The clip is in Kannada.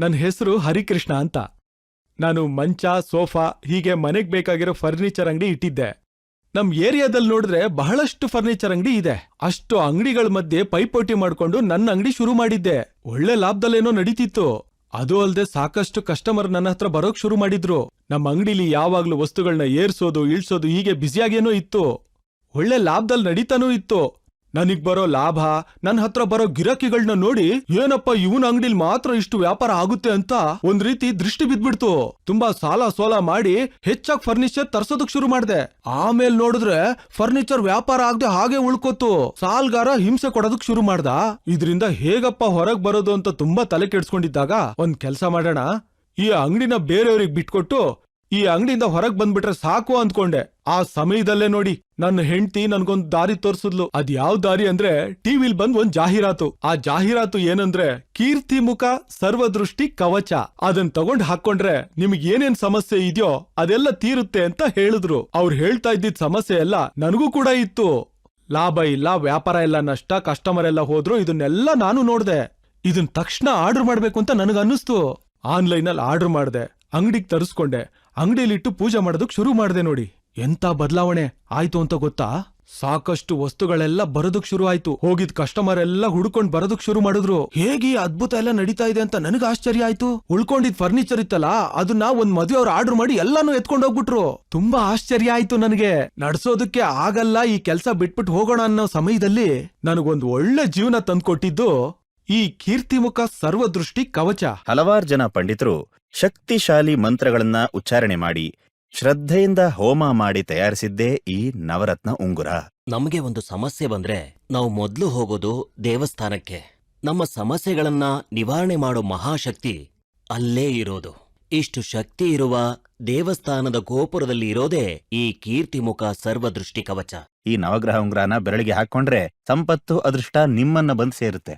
ನನ್ನ ಹೆಸರು ಹರಿಕೃಷ್ಣ ಅಂತ. ನಾನು ಮಂಚ, ಸೋಫಾ, ಹೀಗೆ ಮನೆಗ್ ಬೇಕಾಗಿರೋ ಫರ್ನಿಚರ್ ಅಂಗಡಿ ಇಟ್ಟಿದ್ದೆ. ನಮ್ ಏರಿಯಾದಲ್ಲಿ ನೋಡಿದ್ರೆ ಬಹಳಷ್ಟು ಫರ್ನಿಚರ್ ಅಂಗಡಿ ಇದೆ. ಅಷ್ಟು ಅಂಗಡಿಗಳ ಮಧ್ಯೆ ಪೈಪೋಟಿ ಮಾಡ್ಕೊಂಡು ನನ್ನ ಅಂಗಡಿ ಶುರು ಮಾಡಿದ್ದೆ. ಒಳ್ಳೆ ಲಾಭದಲ್ಲೇನೋ ನಡೀತಿತ್ತು. ಅದು ಅಲ್ಲದೆ ಸಾಕಷ್ಟು ಕಸ್ಟಮರ್ ನನ್ನ ಹತ್ರ ಬರೋಕ್ ಶುರು ಮಾಡಿದ್ರು. ನಮ್ಮ ಅಂಗಡಿಲಿ ಯಾವಾಗ್ಲೂ ವಸ್ತುಗಳನ್ನ ಏರ್ಸೋದು, ಇಳ್ಸೋದು ಹೀಗೆ ಬ್ಯುಸಿಯಾಗೇನೋ ಇತ್ತು. ಒಳ್ಳೆ ಲಾಭದಲ್ಲಿ ನಡೀತಾನೂ ಇತ್ತು. ನನಗ್ ಬರೋ ಲಾಭ ನನ್ನ ಹತ್ರ ಬರೋ ಗಿರಾಕಿಗಳನ್ನ ನೋಡಿ ಏನಪ್ಪ ಇವನ ಅಂಗಡಿಲ್ ಮಾತ್ರ ಇಷ್ಟು ವ್ಯಾಪಾರ ಆಗುತ್ತೆ ಅಂತ ಒಂದ್ ರೀತಿ ದೃಷ್ಟಿ ಬಿದ್ಬಿಡ್ತು. ತುಂಬಾ ಸಾಲ ಸೋಲ ಮಾಡಿ ಹೆಚ್ಚಾಗಿ ಫರ್ನಿಚರ್ ತರ್ಸೋದಕ್ ಶುರು ಮಾಡಿದೆ. ಆಮೇಲೆ ನೋಡಿದ್ರೆ ಫರ್ನಿಚರ್ ವ್ಯಾಪಾರ ಆಗದೆ ಹಾಗೆ ಉಳ್ಕೋತು ಸಾಲ್ಗಾರ ಹಿಂಸೆ ಕೊಡೋದಕ್ ಶುರು ಮಾಡ್ದ. ಇದ್ರಿಂದ ಹೇಗಪ್ಪ ಹೊರಗ್ ಬರೋದು ಅಂತ ತುಂಬಾ ತಲೆ ಕೆಡ್ಸ್ಕೊಂಡಿದ್ದಾಗ ಒಂದ್ ಕೆಲ್ಸ ಮಾಡೋಣ. ಈ ಅಂಗಡಿನ ಬೇರೆಯವ್ರಿಗೆ ಬಿಟ್ಕೊಟ್ಟು ಈ ಅಂಗಡಿಯಿಂದ ಹೊರಗ್ ಬಂದ್ಬಿಟ್ರೆ ಸಾಕು ಅಂದ್ಕೊಂಡೆ. ಆ ಸಮಯದಲ್ಲೇ ನೋಡಿ, ನನ್ನ ಹೆಂಡತಿ ನನ್ಗೊಂದ್ ದಾರಿ ತೋರ್ಸಿದ್ಲು. ಅದ್ ಯಾವ ದಾರಿ ಅಂದ್ರೆ ಟಿವಿಲ್ ಬಂದ್ ಒಂದ್ ಜಾಹೀರಾತು. ಆ ಜಾಹೀರಾತು ಏನಂದ್ರೆ ಕೀರ್ತಿ ಮುಖ, ಸರ್ವದೃಷ್ಟಿ ಕವಚ. ಅದನ್ ತಗೊಂಡ್ ಹಾಕೊಂಡ್ರೆ ನಿಮ್ಗ್ ಏನೇನ್ ಸಮಸ್ಯೆ ಇದೆಯೋ ಅದೆಲ್ಲ ತೀರುತ್ತೆ ಅಂತ ಹೇಳಿದ್ರು. ಅವ್ರು ಹೇಳ್ತಾ ಇದ್ದಿದ್ ಸಮಸ್ಯೆ ಎಲ್ಲ ನನಗೂ ಕೂಡ ಇತ್ತು. ಲಾಭ ಇಲ್ಲ, ವ್ಯಾಪಾರ ಎಲ್ಲ ನಷ್ಟ ಕಸ್ಟಮರ್ ಎಲ್ಲ ಹೋದ್ರು, ಇದನ್ನೆಲ್ಲ ನಾನು ನೋಡ್ದೆ. ಇದನ್ ತಕ್ಷಣ ಆರ್ಡರ್ ಮಾಡ್ಬೇಕು ಅಂತ ನನಗನ್ನಿಸ್ತು. ಆನ್ಲೈನ್ ಅಲ್ಲಿ ಆರ್ಡರ್ ಮಾಡ್ದೆ. ಅಂಗಡಿಗೆ ತರಿಸ್ಕೊಂಡೆ. ಅಂಗಡಿಲಿಟ್ಟು ಪೂಜೆ ಮಾಡೋದಕ್ ಶುರು ಮಾಡ್ದೆ ನೋಡಿ. ಎಂತ ಬದಲಾವಣೆ? ಆಯ್ತು ಅಂತ ಗೊತ್ತಾ? ಸಾಕಷ್ಟು ವಸ್ತುಗಳೆಲ್ಲ ಬರೋದಕ್ ಶುರು ಆಯ್ತು. ಹೋಗಿದ್ ಕಸ್ಟಮರ್ ಎಲ್ಲ ಹುಡ್ಕೊಂಡ್ ಬರೋದಕ್ ಶುರು ಮಾಡಿದ್ರು. ಹೇಗೆ ಈ ಅದ್ಭುತ ಎಲ್ಲ ನಡೀತಾ ಇದೆ ಅಂತ ನನಗ್ ಆಶ್ಚರ್ಯ ಆಯ್ತು. ಉಳ್ಕೊಂಡಿದ್ ಫರ್ನಿಚರ್ ಇತ್ತಲ್ಲ, ಅದನ್ನ ಒಂದ್ ಮದುವೆ ಅವ್ರು ಆರ್ಡರ್ ಮಾಡಿ ಎಲ್ಲಾನು ಎತ್ಕೊಂಡ್ ಹೋಗ್ಬಿಟ್ರು. ತುಂಬಾ ಆಶ್ಚರ್ಯ ಆಯ್ತು ನನಗೆ. ನಡ್ಸೋದಕ್ಕೆ ಆಗಲ್ಲ, ಈ ಕೆಲ್ಸ ಬಿಟ್ಬಿಟ್ಟು ಹೋಗೋಣ ಅನ್ನೋ ಸಮಯದಲ್ಲಿ ನನಗೊಂದ್ ಒಳ್ಳೆ ಜೀವನ ತಂದ್ಕೊಟ್ಟಿದ್ದು ಈ ಕೀರ್ತಿಮುಖ ಸರ್ವದೃಷ್ಟಿ ಕವಚ. ಹಲವಾರು ಜನ ಪಂಡಿತರು ಶಕ್ತಿಶಾಲಿ ಮಂತ್ರಗಳನ್ನ ಉಚ್ಚಾರಣೆ ಮಾಡಿ ಶ್ರದ್ಧೆಯಿಂದ ಹೋಮ ಮಾಡಿ ತಯಾರಿಸಿದ್ದೇ ಈ ನವರತ್ನ ಉಂಗುರ. ನಮಗೆ ಒಂದು ಸಮಸ್ಯೆ ಬಂದ್ರೆ ನಾವು ಮೊದಲು ಹೋಗೋದು ದೇವಸ್ಥಾನಕ್ಕೆ. ನಮ್ಮ ಸಮಸ್ಯೆಗಳನ್ನ ನಿವಾರಣೆ ಮಾಡೋ ಮಹಾಶಕ್ತಿ ಅಲ್ಲೇ ಇರೋದು. ಇಷ್ಟು ಶಕ್ತಿ ಇರುವ ದೇವಸ್ಥಾನದ ಗೋಪುರದಲ್ಲಿ ಇರೋದೇ ಈ ಕೀರ್ತಿಮುಖ ಸರ್ವದೃಷ್ಟಿ ಕವಚ. ಈ ನವಗ್ರಹ ಉಂಗುರನ ಬೆರಳಿಗೆ ಹಾಕೊಂಡ್ರೆ ಸಂಪತ್ತು ಅದೃಷ್ಟ ನಿಮ್ಮನ್ನ ಬಂದ್ ಸೇರುತ್ತೆ.